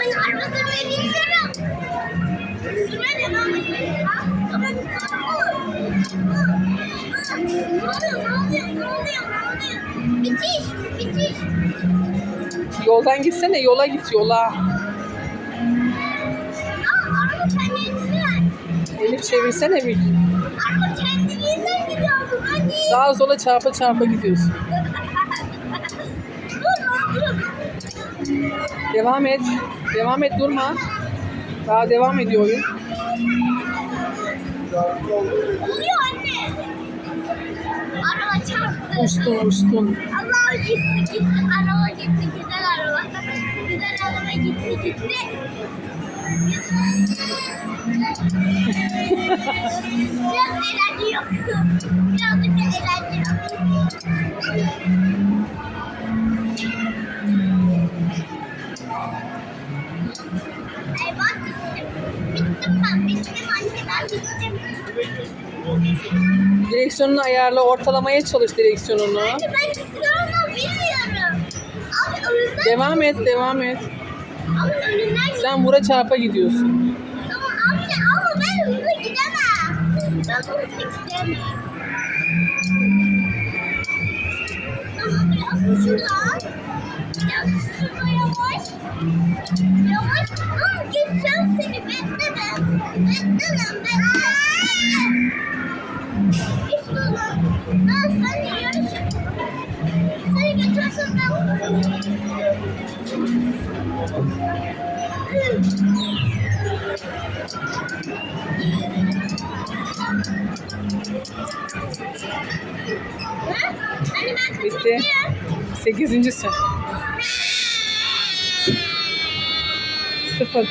Arabanın arabasını ben izlerim. Sürme devam et. Ama ne oluyor, ne oluyor, ne oluyor, ne oluyor? Bitiş, bitiş. Yoldan gitsene yola git yola. Aa, araba kendiliğinden. Elif çevirsene bir. Araba kendiliğinden gidiyor. Değil. Sağa sola çarpa çarpa gidiyorsun. Devam et. Devam et durma. Daha devam ediyor oyun. Oluyor anne. Araba çarptı. Uçtun uçtun. Allah gitti gitti. Araba gitti. Güzel araba. Güzel araba gitti gitti. Biraz eğlence yok. Birazcık da eğlence yok. Direksiyonunu ayarla ortalamaya çalış direksiyonunu. Anne ben istiyorum bilmiyorum. Abi önünden Devam et devam et. Önünden Sen vura çarpa gidiyorsun. Ama anne ama ben hızlı gidemem. Ben hızlı gidemem. Ama biraz şuradan. Biraz şurada yavaş. Yavaş. Ama geçeceğim seni Bitti. kaçıncıyım? Sekizincisin. Sıfır.